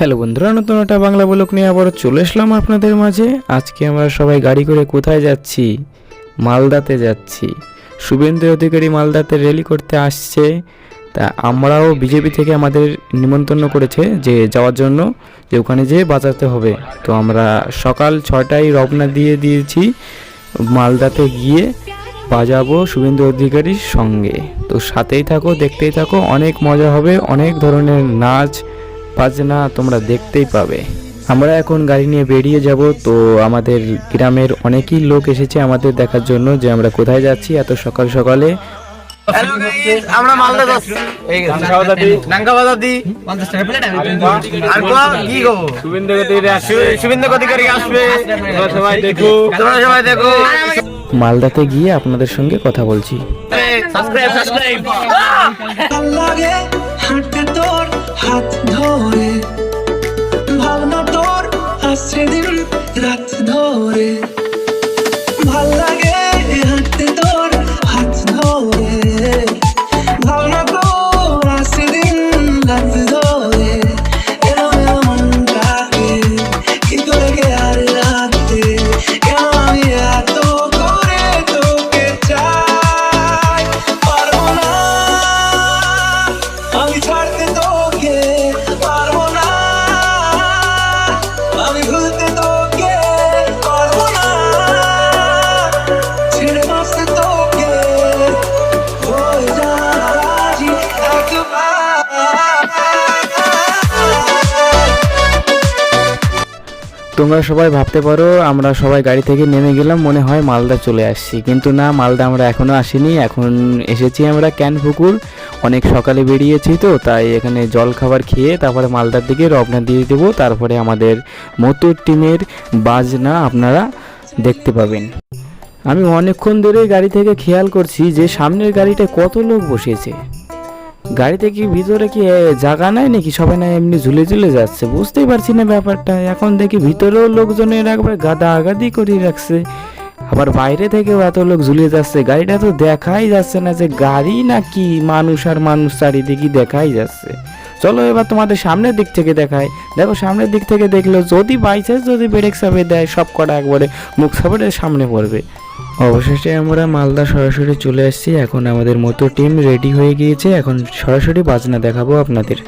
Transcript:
Hello বন্ধুরা, নতুন একটা বাংলা ব্লক নিয়ে আবার চলে আসলাম আপনাদের মাঝে। আজকে আমরা সবাই গাড়ি করে কোথায় যাচ্ছি? মালদাতে যাচ্ছি। শুভেন্দু অধিকারী মালদাতে র্যালি করতে আসছে। তা আমরাও বিজেপি থেকে আমাদের নিমন্ত্রণ করেছে যে যাওয়ার জন্য, যে ওখানে যেয়ে বাজাতে হবে। তো আমরা সকাল ছটায় রওনা দিয়ে দিয়েছি। মালদাতে গিয়ে বাজাবো শুভেন্দু অধিকারীর সঙ্গে। তো সাথেই থাকো, দেখতেই থাকো, অনেক মজা হবে, অনেক ধরনের নাচ বাজনা তোমরা দেখতেই পাবে। আমরা এখন গাড়ি নিয়ে বেরিয়ে যাব তো আমাদের গ্রামের অনেকই লোক এসেছে আমাদের দেখার জন্য যে আমরা কোথায় যাচ্ছি এত সকাল সকালে। আমরা মালদা যাচ্ছি। মালদাতে গিয়ে আপনাদের সঙ্গে কথা বলছি। সাবস্ক্রাইব সাবস্ক্রাইব হাত ধরে। ভাবনা তোর আসছে দিন রাত ধরে। তোমরা সবাই ভাবতে পারো, আমরা সবাই গাড়ি থেকে নেমে গেলাম, মনে হয় মালদা চলে আসছি। কিন্তু না, মালদা আমরা এখনও আসিনি, এখন এসেছি আমরা ক্যান পুকুর অনেক সকালে বেরিয়েছি তো, তাই এখানে জল খাবার খেয়ে তারপরে মালদার দিকে রওনা দিয়ে দেবো। তারপরে আমাদের মতুর টিমের বাজনা আপনারা দেখতে পাবেন। আমি অনেকক্ষণ ধরে গাড়ি থেকে খেয়াল করছি যে সামনের গাড়িটা কত লোক বসেছে। গাড়িতে কি ভিতরে কি জায়গা নাই নাকি? সবাই না এমনি ঝুলে ঝুলে যাচ্ছে। বুঝতেই পারছি না ব্যাপারটা। এখন দেখি ভিতরেও লোকজনের একবার গাদা আগাদি করে রাখছে। আবার বাইরে থেকেও এত লোক ঝুলে যাচ্ছে। গাড়িটা তো দেখাই যাচ্ছে না যে গাড়ি না কি মানুষ আর মানুষ চারিদিকে দেখাই যাচ্ছে। চলো এবার তোমাদের সামনের দিক থেকে দেখাই। দেখো, সামনের দিক থেকে দেখল, যদি বাইচান্স যদি ব্রেক চাপে দেয় সব কটা একবারে মুখ সাপড়ে সামনে পড়বে। অবশেষে আমরা মালদা সরাসরি চলে আসছি এখন আমাদের মতো টিম রেডি হয়ে গিয়েছে। এখন সরাসরি বাজনা দেখাবো আপনাদের।